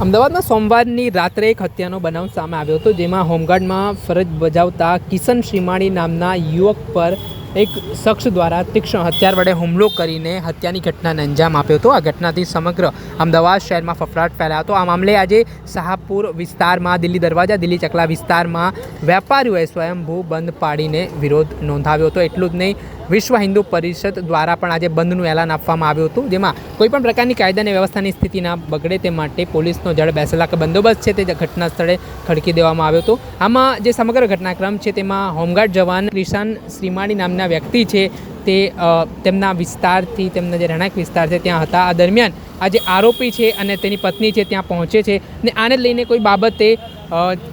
અમદાવાદમાં સોમવારની રાત્રે એક હત્યાનો બનાવ સામે આવ્યો હતો, જેમાં હોમગાર્ડમાં ફરજ બજાવતા કિશન શ્રીમાળી નામના યુવક પર એક શખ્સ દ્વારા તીક્ષ્ણ હથિયાર વડે હુમલો કરીને હત્યાની ઘટનાને અંજામ આપ્યો હતો. આ ઘટનાથી સમગ્ર અમદાવાદ શહેરમાં ફફડાટ ફેલાયો હતો. આ મામલે આજે શાહપુર વિસ્તારમાં, દિલ્હી દરવાજા, દિલ્હી ચકલા વિસ્તારમાં વેપારીઓએ સ્વયંભૂ બંધ પાડીને વિરોધ નોંધાવ્યો હતો. એટલું જ નહીં વિશ્વ હિન્દુ પરિષદ દ્વારા પણ આજે બંધનું એલાન આપવામાં આવ્યું હતું, જેમાં કોઈપણ પ્રકારની કાયદા અને વ્યવસ્થાની સ્થિતિ ના બગડે તે માટે પોલીસનો જડ બેસેલા કે બંદોબસ્ત છે તે ઘટના સ્થળે ખડકી દેવામાં આવ્યો હતો. આમાં જે સમગ્ર ઘટનાક્રમ છે તેમાં હોમગાર્ડ જવાન ક્રિશાન શ્રીમાળી નામના વ્યક્તિ છે તે તેમના વિસ્તારથી, તેમના જે રહેણાંક વિસ્તાર છે ત્યાં હતા. આ દરમિયાન આ જે આરોપી છે અને તેની પત્ની છે ત્યાં પહોંચે છે ને આને લઈને કોઈ બાબતે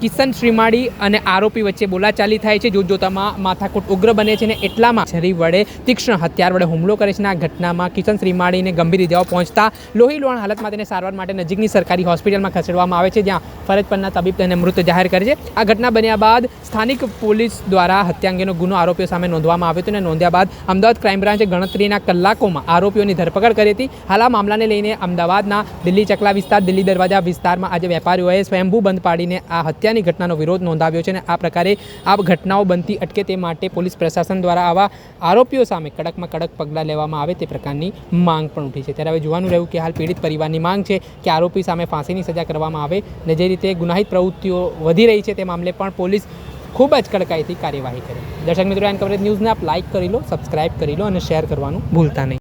કિશન શ્રીમાળી અને આરોપી વચ્ચે બોલાચાલી થાય છે. જોત જોતામાં માથાકૂટ ઉગ્ર બને છે ને એટલામાં છરી વડે તીક્ષ્ણ હથિયાર વડે હુમલો કરે છે આ ઘટનામાં કિશન શ્રીમાળીને ગંભીર ઇજાઓ પહોંચતા લોહી લોણ હાલતમાં તેને સારવાર માટે નજીકની સરકારી હોસ્પિટલમાં ખસેડવામાં આવે છે, જ્યાં ફરજ પરના તબીબ તેને મૃત જાહેર કરે છે. આ ઘટના બન્યા બાદ સ્થાનિક પોલીસ દ્વારા હત્યા અંગેનો ગુનો આરોપીઓ સામે નોંધવામાં આવ્યો હતો અને નોંધ્યા બાદ અમદાવાદ ક્રાઇમ બ્રાન્ચે ગણતરીના કલાકોમાં આરોપીઓની ધરપકડ કરી હતી. હાલ આ મામલાને લઈને અમદાવાદના દિલ્હી ચકલા વિસ્તાર, દિલ્હી દરવાજા વિસ્તારમાં આજે વેપારીઓએ સ્વયંભૂ બંધ પાડીને આ હત્યાની ઘટનાનો વિરોધ નોંધાવ્યો છે અને આ પ્રકારે આ ઘટનાઓ બનતી અટકે તે માટે પોલીસ પ્રશાસન દ્વારા આવા આરોપીઓ સામે કડકમાં કડક પગલાં લેવામાં આવે તે પ્રકારની માંગ પણ ઉઠી છે. ત્યારે હવે જોવાનું રહ્યું કે હાલ પીડિત પરિવારની માંગ છે કે આરોપી સામે ફાંસીની સજા કરવામાં આવે ને જે રીતે ગુનાહિત પ્રવૃત્તિઓ વધી રહી છે તે મામલે પણ પોલીસ ખૂબ જ કડકાઈથી કાર્યવાહી કરે. દર્શક મિત્રો, એન કવરેજ ન્યૂઝને આપ લાઇક કરી લો સબસ્ક્રાઇબ કરી લો અને શેર કરવાનું ભૂલતા નહીં.